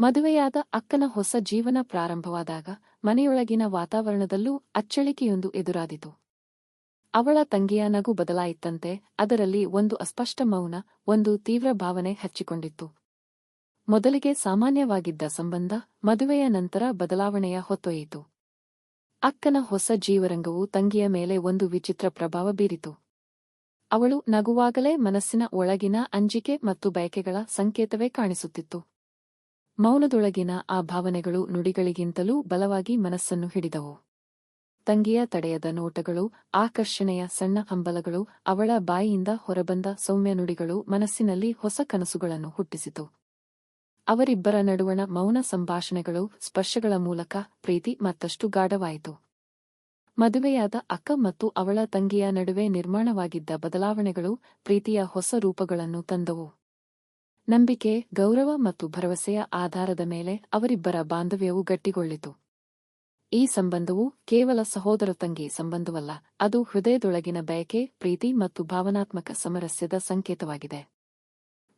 ಮದುವೆಯಾದ ಅಕ್ಕನ ಹೊಸ ಜೀವನ ಪ್ರಾರಂಭವಾದಾಗ ಮನೆಯೊಳಗಿನ ವಾತಾವರಣದಲ್ಲೂ ಅಚ್ಚಳಿಕೆಯೊಂದು ಎದುರಾದಿತು. ಅವಳ ತಂಗಿಯ ನಗು ಬದಲಾಯಿತಂತೆ ಅದರಲ್ಲಿ ಒಂದು ಅಸ್ಪಷ್ಟ ಮೌನ, ಒಂದು ತೀವ್ರ ಭಾವನೆ ಹಚ್ಚಿಕೊಂಡಿತ್ತು. ಮೊದಲಿಗೆ ಸಾಮಾನ್ಯವಾಗಿದ್ದ ಸಂಬಂಧ ಮದುವೆಯ ನಂತರ ಬದಲಾವಣೆಯ ಹೊತ್ತೊಯ್ಯಿತು. ಅಕ್ಕನ ಹೊಸ ಜೀವರಂಗವು ತಂಗಿಯ ಮೇಲೆ ಒಂದು ವಿಚಿತ್ರ ಪ್ರಭಾವ ಬೀರಿತು. ಅವಳು ನಗುವಾಗಲೇ ಮನಸ್ಸಿನ ಒಳಗಿನ ಅಂಜಿಕೆ ಮತ್ತು ಬಯಕೆಗಳ ಸಂಕೇತವೇ ಕಾಣಿಸುತ್ತಿತ್ತು. ಮೌನದೊಳಗಿನ ಆ ಭಾವನೆಗಳು ನುಡಿಗಳಿಗಿಂತಲೂ ಬಲವಾಗಿ ಮನಸ್ಸನ್ನು ಹಿಡಿದವು. ತಂಗಿಯ ತಡೆಯದ ನೋಟಗಳು, ಆಕರ್ಷಣೆಯ ಸಣ್ಣ ಹಂಬಲಗಳು, ಅವಳ ಬಾಯಿಯಿಂದ ಹೊರಬಂದ ಸೌಮ್ಯ ನುಡಿಗಳು ಮನಸ್ಸಿನಲ್ಲಿ ಹೊಸ ಕನಸುಗಳನ್ನು ಹುಟ್ಟಿಸಿತು. ಅವರಿಬ್ಬರ ನಡುವಣ ಮೌನ ಸಂಭಾಷಣೆಗಳು ಸ್ಪರ್ಶಗಳ ಮೂಲಕ ಪ್ರೀತಿ ಮತ್ತಷ್ಟು ಗಾಢವಾಯಿತು. ಮದುವೆಯಾದ ಅಕ್ಕ ಮತ್ತು ಅವಳ ತಂಗಿಯ ನಡುವೆ ನಿರ್ಮಾಣವಾಗಿದ್ದ ಬದಲಾವಣೆಗಳು ಪ್ರೀತಿಯ ಹೊಸ ರೂಪಗಳನ್ನು ತಂದವು. ನಂಬಿಕೆ, ಗೌರವ ಮತ್ತು ಭರವಸೆಯ ಆಧಾರದ ಮೇಲೆ ಅವರಿಬ್ಬರ ಬಾಂಧವ್ಯವು ಗಟ್ಟಿಗೊಳ್ಳಿತು. ಈ ಸಂಬಂಧವು ಕೇವಲ ಸಹೋದರ ತಂಗಿ ಸಂಬಂಧವಲ್ಲ, ಅದು ಹೃದಯದೊಳಗಿನ ಬಯಕೆ, ಪ್ರೀತಿ ಮತ್ತು ಭಾವನಾತ್ಮಕ ಸಮರಸ್ಯದ ಸಂಕೇತವಾಗಿದೆ.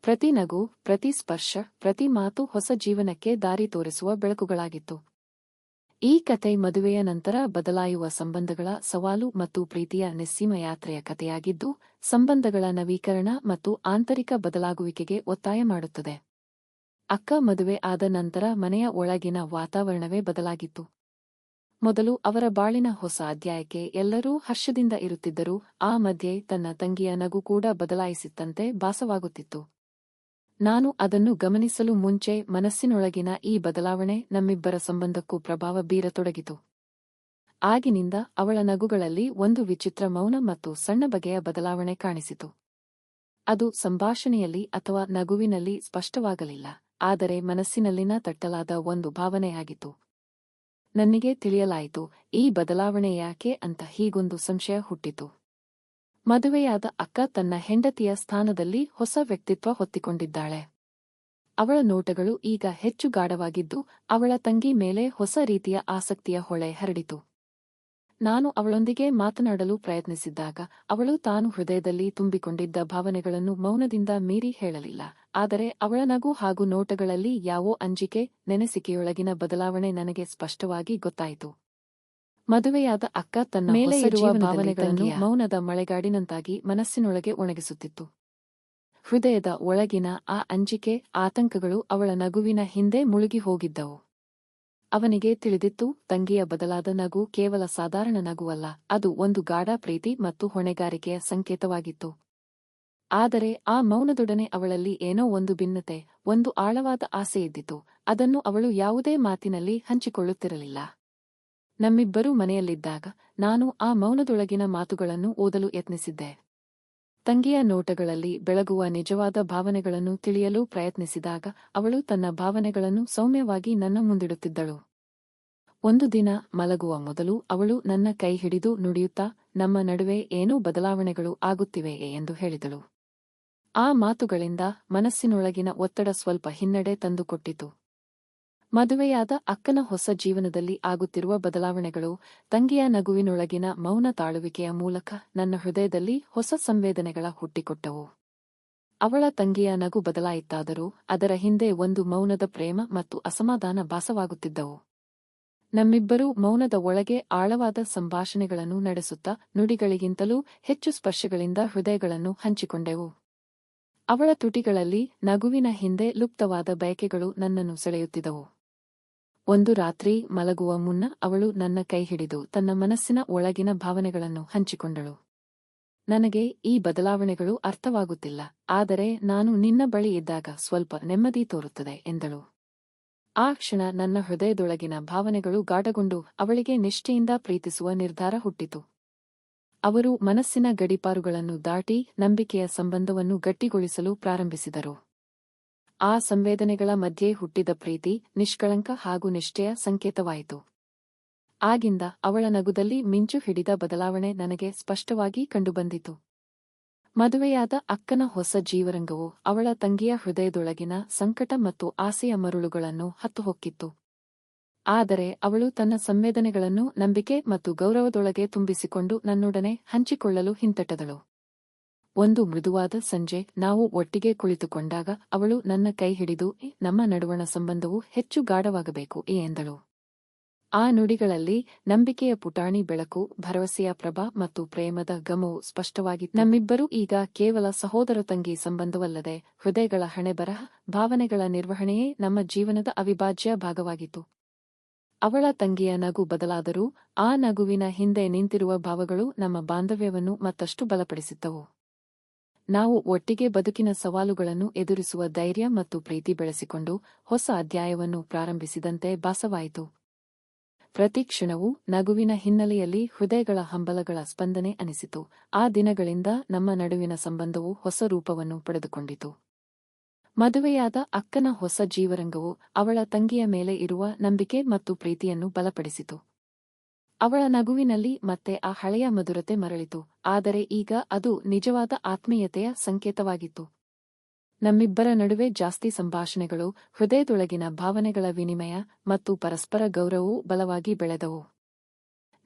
ಪ್ರತಿ ನಗು, ಪ್ರತಿ ಸ್ಪರ್ಶ, ಪ್ರತಿ ಮಾತು ಹೊಸ ಜೀವನಕ್ಕೆ ದಾರಿ ತೋರಿಸುವ ಬೆಳಕುಗಳಾಗಿತ್ತು. ಈ ಕತೆ ಮದುವೆಯ ನಂತರ ಬದಲಾಯುವ ಸಂಬಂಧಗಳ ಸವಾಲು ಮತ್ತು ಪ್ರೀತಿಯ ನಿಸ್ಸೀಮ ಯಾತ್ರೆಯ ಕಥೆಯಾಗಿದ್ದು, ಸಂಬಂಧಗಳ ನವೀಕರಣ ಮತ್ತು ಆಂತರಿಕ ಬದಲಾಗುವಿಕೆಗೆ ಒತ್ತಾಯ ಮಾಡುತ್ತದೆ. ಅಕ್ಕ ಮದುವೆ ಆದ ನಂತರ ಮನೆಯ ಒಳಗಿನ ವಾತಾವರಣವೇ ಬದಲಾಗಿತ್ತು. ಮೊದಲು ಅವರ ಬಾಳಿನ ಹೊಸ ಅಧ್ಯಾಯಕ್ಕೆ ಎಲ್ಲರೂ ಹರ್ಷದಿಂದ ಇರುತ್ತಿದ್ದರೂ, ಆ ಮಧ್ಯೆ ತನ್ನ ತಂಗಿಯ ನಗು ಕೂಡ ಬದಲಾಯಿಸಿತ್ತಂತೆ ಭಾಸವಾಗುತ್ತಿತ್ತು. ನಾನು ಅದನ್ನು ಗಮನಿಸಲು ಮುಂಚೆ ಮನಸ್ಸಿನೊಳಗಿನ ಈ ಬದಲಾವಣೆ ನಮ್ಮಿಬ್ಬರ ಸಂಬಂಧಕ್ಕೂ ಪ್ರಭಾವ ಬೀರತೊಡಗಿತು. ಆಗಿನಿಂದ ಅವಳ ನಗುಗಳಲ್ಲಿ ಒಂದು ವಿಚಿತ್ರ ಮೌನ ಮತ್ತು ಸಣ್ಣ ಬಗೆಯ ಬದಲಾವಣೆ ಕಾಣಿಸಿತು. ಅದು ಸಂಭಾಷಣೆಯಲ್ಲಿ ಅಥವಾ ನಗುವಿನಲ್ಲಿ ಸ್ಪಷ್ಟವಾಗಲಿಲ್ಲ, ಆದರೆ ಮನಸ್ಸಿನಲ್ಲಿನ ತಟ್ಟಲಾದ ಒಂದು ಭಾವನೆಯಾಗಿತ್ತು. ನನಗೆ ತಿಳಿಯಲಾಯಿತು, ಈ ಬದಲಾವಣೆ ಯಾಕೆ ಅಂತ ಹೀಗೊಂದು ಸಂಶಯ ಹುಟ್ಟಿತು. ಮದುವೆಯಾದ ಅಕ್ಕ ತನ್ನ ಹೆಂಡತಿಯ ಸ್ಥಾನದಲ್ಲಿ ಹೊಸ ವ್ಯಕ್ತಿತ್ವ ಹೊತ್ತಿಕೊಂಡಿದ್ದಾಳೆ. ಅವಳ ನೋಟಗಳು ಈಗ ಹೆಚ್ಚು ಗಾಢವಾಗಿದ್ದು, ಅವಳ ತಂಗಿ ಮೇಲೆ ಹೊಸ ರೀತಿಯ ಆಸಕ್ತಿಯ ಹೊಳೆ ಹರಡಿತು. ನಾನು ಅವಳೊಂದಿಗೆ ಮಾತನಾಡಲು ಪ್ರಯತ್ನಿಸಿದ್ದಾಗ, ಅವಳು ತಾನು ಹೃದಯದಲ್ಲಿ ತುಂಬಿಕೊಂಡಿದ್ದ ಭಾವನೆಗಳನ್ನು ಮೌನದಿಂದ ಮೀರಿ ಹೇಳಲಿಲ್ಲ. ಆದರೆ ಅವಳ ನಗು ಹಾಗೂ ನೋಟಗಳಲ್ಲಿ ಯಾವೋ ಅಂಜಿಕೆ, ನೆನೆಸಿಕೆಯೊಳಗಿನ ಬದಲಾವಣೆ ನನಗೆ ಸ್ಪಷ್ಟವಾಗಿ ಗೊತ್ತಾಯಿತು. ಮದುವೆಯಾದ ಅಕ್ಕ ತನ್ನ ಮೇಲೆ ಇರುವ ಭಾವನೆಗಳನ್ನು ಮೌನದ ಮಳೆಗಾಡಿನಂತಾಗಿ ಮನಸ್ಸಿನೊಳಗೆ ಒಣಗಿಸುತ್ತಿತ್ತು. ಹೃದಯದ ಒಳಗಿನ ಆ ಅಂಜಿಕೆ ಆತಂಕಗಳು ಅವಳ ನಗುವಿನ ಹಿಂದೆ ಮುಳುಗಿ ಹೋಗಿದ್ದವು. ಅವನಿಗೆ ತಿಳಿದಿತ್ತು ತಂಗಿಯ ಬದಲಾದ ನಗು ಕೇವಲ ಸಾಧಾರಣ ನಗುವಲ್ಲ ಅದು ಒಂದು ಗಾಢ ಪ್ರೀತಿ ಮತ್ತು ಹೊಣೆಗಾರಿಕೆಯ ಸಂಕೇತವಾಗಿತ್ತು. ಆದರೆ ಆ ಮೌನದೊಡನೆ ಅವಳಲ್ಲಿ ಏನೋ ಒಂದು ಭಿನ್ನತೆ ಒಂದು ಆಳವಾದ ಆಸೆಯಿದ್ದಿತು ಅದನ್ನು ಅವಳು ಯಾವುದೇ ಮಾತಿನಲ್ಲಿ ಹಂಚಿಕೊಳ್ಳುತ್ತಿರಲಿಲ್ಲ. ನಮ್ಮಿಬ್ಬರೂ ಮನೆಯಲ್ಲಿದ್ದಾಗ ನಾನು ಆ ಮೌನದೊಳಗಿನ ಮಾತುಗಳನ್ನು ಓದಲು ಯತ್ನಿಸಿದ್ದೆ. ತಂಗಿಯ ನೋಟಗಳಲ್ಲಿ ಬೆಳಗುವ ನಿಜವಾದ ಭಾವನೆಗಳನ್ನು ತಿಳಿಯಲು ಪ್ರಯತ್ನಿಸಿದಾಗ ಅವಳು ತನ್ನ ಭಾವನೆಗಳನ್ನು ಸೌಮ್ಯವಾಗಿ ನನ್ನ ಮುಂದಿಡುತ್ತಿದ್ದಳು. ಒಂದು ದಿನ ಮಲಗುವ ಮೊದಲು ಅವಳು ನನ್ನ ಕೈ ಹಿಡಿದು ನುಡಿಯುತ್ತಾ, ನಮ್ಮ ನಡುವೆ ಏನೂ ಬದಲಾವಣೆಗಳು ಆಗುತ್ತಿವೆಯೇ ಎಂದು ಹೇಳಿದಳು. ಆ ಮಾತುಗಳಿಂದ ಮನಸ್ಸಿನೊಳಗಿನ ಒತ್ತಡ ಸ್ವಲ್ಪ ಹಿನ್ನಡೆ ತಂದುಕೊಟ್ಟಿತು. ಮದುವೆಯಾದ ಅಕ್ಕನ ಹೊಸ ಜೀವನದಲ್ಲಿ ಆಗುತ್ತಿರುವ ಬದಲಾವಣೆಗಳು ತಂಗಿಯ ನಗುವಿನೊಳಗಿನ ಮೌನ ತಾಳುವಿಕೆಯ ಮೂಲಕ ನನ್ನ ಹೃದಯದಲ್ಲಿ ಹೊಸ ಸಂವೇದನೆಗಳ ಹುಟ್ಟಿಕೊಟ್ಟವು. ಅವಳ ತಂಗಿಯ ನಗು ಬದಲಾಯಿತಾದರೂ ಅದರ ಹಿಂದೆ ಒಂದು ಮೌನದ ಪ್ರೇಮ ಮತ್ತು ಅಸಮಾಧಾನ ಭಾಸವಾಗುತ್ತಿದ್ದವು. ನಮ್ಮಿಬ್ಬರೂ ಮೌನದ ಒಳಗೆ ಆಳವಾದ ಸಂಭಾಷಣೆಗಳನ್ನು ನಡೆಸುತ್ತಾ ನುಡಿಗಳಿಗಿಂತಲೂ ಹೆಚ್ಚು ಸ್ಪರ್ಶಗಳಿಂದ ಹೃದಯಗಳನ್ನು ಹಂಚಿಕೊಂಡೆವು. ಅವಳ ತುಟಿಗಳಲ್ಲಿ ನಗುವಿನ ಹಿಂದೆ ಲುಪ್ತವಾದ ಬಯಕೆಗಳು ನನ್ನನ್ನು ಸೆಳೆಯುತ್ತಿದ್ದವು. ಒಂದು ರಾತ್ರಿ ಮಲಗುವ ಮುನ್ನ ಅವಳು ನನ್ನ ಕೈ ಹಿಡಿದು ತನ್ನ ಮನಸ್ಸಿನ ಒಳಗಿನ ಭಾವನೆಗಳನ್ನು ಹಂಚಿಕೊಂಡಳು. ನನಗೆ ಈ ಬದಲಾವಣೆಗಳು ಅರ್ಥವಾಗುತ್ತಿಲ್ಲ, ಆದರೆ ನಾನು ನಿನ್ನ ಬಳಿ ಇದ್ದಾಗ ಸ್ವಲ್ಪ ನೆಮ್ಮದಿ ತೋರುತ್ತದೆ ಎಂದಳು. ಆ ಕ್ಷಣ ನನ್ನ ಹೃದಯದೊಳಗಿನ ಭಾವನೆಗಳು ಗಾಢಗೊಂಡು ಅವಳಿಗೆ ನಿಷ್ಠೆಯಿಂದ ಪ್ರೀತಿಸುವ ನಿರ್ಧಾರ ಹುಟ್ಟಿತು. ಅವರು ಮನಸ್ಸಿನ ಗಡಿಪಾರುಗಳನ್ನು ದಾಟಿ ನಂಬಿಕೆಯ ಸಂಬಂಧವನ್ನು ಗಟ್ಟಿಗೊಳಿಸಲು ಪ್ರಾರಂಭಿಸಿದರು. ಆ ಸಂವೇದನೆಗಳ ಮಧ್ಯೆ ಹುಟ್ಟಿದ ಪ್ರೀತಿ, ನಿಷ್ಕಳಂಕ ಹಾಗೂ ನಿಷ್ಠೆಯ ಸಂಕೇತವಾಯಿತು. ಆಗಿಂದ ಅವಳ ನಗುದಲ್ಲಿ ಮಿಂಚು ಹಿಡಿದ ಬದಲಾವಣೆ ನನಗೆ ಸ್ಪಷ್ಟವಾಗಿ ಕಂಡುಬಂದಿತು. ಮದುವೆಯಾದ ಅಕ್ಕನ ಹೊಸ ಜೀವರಂಗವು ಅವಳ ತಂಗಿಯ ಹೃದಯದೊಳಗಿನ ಸಂಕಟ ಮತ್ತು ಆಸೆಯ ಮರುಳುಗಳನ್ನು ಹತ್ತುಹೊಕ್ಕಿತ್ತು. ಆದರೆ ಅವಳು ತನ್ನ ಸಂವೇದನೆಗಳನ್ನು ನಂಬಿಕೆ ಮತ್ತು ಗೌರವದೊಳಗೆ ತುಂಬಿಸಿಕೊಂಡು ನನ್ನೊಡನೆ ಹಂಚಿಕೊಳ್ಳಲು ಹಿಂತಟ್ಟದಳು. ಒಂದು ಮೃದುವಾದ ಸಂಜೆ ನಾವು ಒಟ್ಟಿಗೆ ಕುಳಿತುಕೊಂಡಾಗ ಅವಳು ನನ್ನ ಕೈ ಹಿಡಿದು ನಮ್ಮ ನಡುವಣ ಸಂಬಂಧವು ಹೆಚ್ಚು ಗಾಢವಾಗಬೇಕು, ಏ, ಎಂದಳು. ಆ ನುಡಿಗಳಲ್ಲಿ ನಂಬಿಕೆಯ ಪುಟಾಣಿ ಬೆಳಕು, ಭರವಸೆಯ ಪ್ರಭಾ ಮತ್ತು ಪ್ರೇಮದ ಗಮವು ಸ್ಪಷ್ಟವಾಗಿ ನಮ್ಮಿಬ್ಬರೂ ಈಗ ಕೇವಲ ಸಹೋದರ ತಂಗಿ ಸಂಬಂಧವಲ್ಲದೆ ಹೃದಯಗಳ ಹಣೆಬರಹ, ಭಾವನೆಗಳ ನಿರ್ವಹಣೆಯೇ ನಮ್ಮ ಜೀವನದ ಅವಿಭಾಜ್ಯ ಭಾಗವಾಗಿತ್ತು. ಅವಳ ತಂಗಿಯ ನಗು ಬದಲಾದರೂ, ಆ ನಗುವಿನ ಹಿಂದೆ ನಿಂತಿರುವ ಭಾವಗಳು ನಮ್ಮ ಬಾಂಧವ್ಯವನ್ನು ಮತ್ತಷ್ಟು ಬಲಪಡಿಸಿದ್ದವು ನಾವು ಒಟ್ಟಿಗೆ ಬದುಕಿನ ಸವಾಲುಗಳನ್ನು ಎದುರಿಸುವ ಧೈರ್ಯ ಮತ್ತು ಪ್ರೀತಿ ಬೆಳೆಸಿಕೊಂಡು ಹೊಸ ಅಧ್ಯಾಯವನ್ನು ಪ್ರಾರಂಭಿಸಿದಂತೆ ಭಾಸವಾಯಿತು. ಪ್ರತಿ ಕ್ಷಣವೂ ನಗುವಿನ ಹಿನ್ನೆಲೆಯಲ್ಲಿ ಹೃದಯಗಳ ಹಂಬಲಗಳ ಸ್ಪಂದನೆ ಅನಿಸಿತು. ಆ ದಿನಗಳಿಂದ ನಮ್ಮ ನಡುವಿನ ಸಂಬಂಧವು ಹೊಸ ರೂಪವನ್ನು ಪಡೆದುಕೊಂಡಿತು. ಮದುವೆಯಾದ ಅಕ್ಕನ ಹೊಸ ಜೀವರಂಗವು ಅವಳ ತಂಗಿಯ ಮೇಲೆ ಇರುವ ನಂಬಿಕೆ ಮತ್ತು ಪ್ರೀತಿಯನ್ನು ಬಲಪಡಿಸಿತು. ಅವಳ ನಗುವಿನಲ್ಲಿ ಮತ್ತೆ ಆ ಹಳೆಯ ಮಧುರತೆ ಮರಳಿತು, ಆದರೆ ಈಗ ಅದು ನಿಜವಾದ ಆತ್ಮೀಯತೆಯ ಸಂಕೇತವಾಗಿತ್ತು. ನಮ್ಮಿಬ್ಬರ ನಡುವೆ ಜಾಸ್ತಿ ಸಂಭಾಷಣೆಗಳು, ಹೃದಯದೊಳಗಿನ ಭಾವನೆಗಳ ವಿನಿಮಯ ಮತ್ತು ಪರಸ್ಪರ ಗೌರವವು ಬಲವಾಗಿ ಬೆಳೆದವು.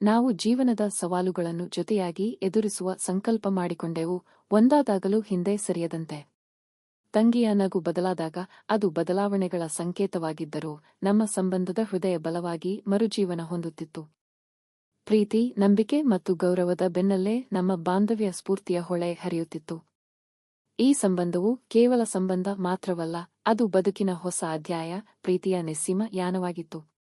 ನಾವು ಜೀವನದ ಸವಾಲುಗಳನ್ನು ಜೊತೆಯಾಗಿ ಎದುರಿಸುವ ಸಂಕಲ್ಪ ಮಾಡಿಕೊಂಡೆವು, ಒಂದಾದಾಗಲೂ ಹಿಂದೆ ಸರಿಯದಂತೆ. ತಂಗಿಯ ನಗು ಬದಲಾದಾಗ ಅದು ಬದಲಾವಣೆಗಳ ಸಂಕೇತವಾಗಿದ್ದರೂ ನಮ್ಮ ಸಂಬಂಧದ ಹೃದಯ ಬಲವಾಗಿ ಮರುಜೀವನ ಹೊಂದುತ್ತಿತ್ತು. ಪ್ರೀತಿ, ನಂಬಿಕೆ ಮತ್ತು ಗೌರವದ ಬೆನ್ನಲ್ಲೇ ನಮ್ಮ ಬಾಂಧವ್ಯ ಸ್ಫೂರ್ತಿಯ ಹೊಳೆ ಹರಿಯುತ್ತಿತ್ತು. ಈ ಸಂಬಂಧವು ಕೇವಲ ಸಂಬಂಧ ಮಾತ್ರವಲ್ಲ, ಅದು ಬದುಕಿನ ಹೊಸ ಅಧ್ಯಾಯ, ಪ್ರೀತಿಯ ನಿಸ್ಸೀಮ, ಯಾನವಾಗಿತ್ತು.